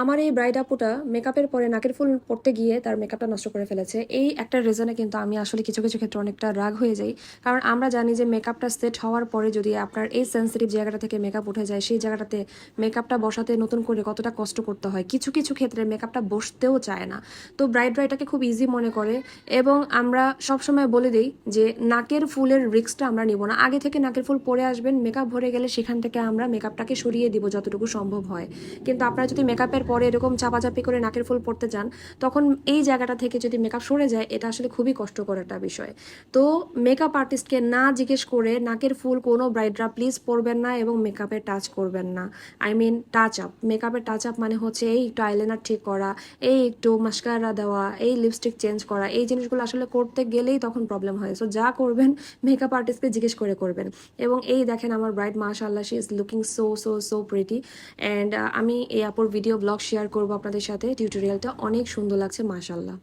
আমার এই ব্রাইড আপুটা মেকআপের পরে নাকের ফুল পড়তে গিয়ে তার মেকআপটা নষ্ট করে ফেলেছে। এই একটা রিজনে কিন্তু আমি আসলে কিছু কিছু ক্ষেত্রে অনেকটা রাগ হয়ে যাই। কারণ আমরা জানি যে মেকআপটা সেট হওয়ার পরে যদি আপনার এই সেন্সিটিভ জায়গাটা থেকে মেকআপ উঠে যায়, সেই জায়গাটাতে মেকআপটা বসাতে নতুন করে কতটা কষ্ট করতে হয়, কিছু কিছু ক্ষেত্রে মেকআপটা বসতেও চায় না। তো ব্রাইডরা এটাকে খুব ইজি মনে করে এবং আমরা সবসময় বলে দিই যে নাকের ফুলের রিস্কটা আমরা নিব না। আগে থেকে নাকের ফুল পরে আসবেন মেকআপ ভরে গেলে সেখান থেকে আমরা মেকআপটাকে সরিয়ে দিব যতটুকু সম্ভব হয়। কিন্তু আপনারা যদি মেকআপের পরে এরকম চাপাচাপি করে নাকের ফুল পড়তে যান, তখন এই জায়গাটা থেকে যদি মেকআপ সরে যায়, এটা আসলে খুবই কষ্টকর একটা বিষয়। তো মেকআপ আর্টিস্টকে না জিজ্ঞেস করে নাকের ফুল কোনো ব্রাইডরা প্লিজ পরবেন না এবং মেকআপে টাচ করবেন না। আই মিন টাচ আপ মেকআপের টাচ আপ মানে হচ্ছে এই একটু আইলাইনার ঠিক করা, এই একটু মাস্কারা দেওয়া, এই লিপস্টিক চেঞ্জ করা, এই জিনিসগুলো আসলে করতে গেলেই তখন প্রবলেম হয়। সো যা করবেন মেকআপ আর্টিস্টকে জিজ্ঞেস করে করবেন। এবং এই দেখেন আমার ব্রাইড মাশাল্লাহ she is looking so so so pretty and আমি এই আপুর ভিডিও ব্লগ শেয়ার করব আপনাদের সাথে টিউটোরিয়ালটা অনেক সুন্দর লাগছে মাশাল্লাহ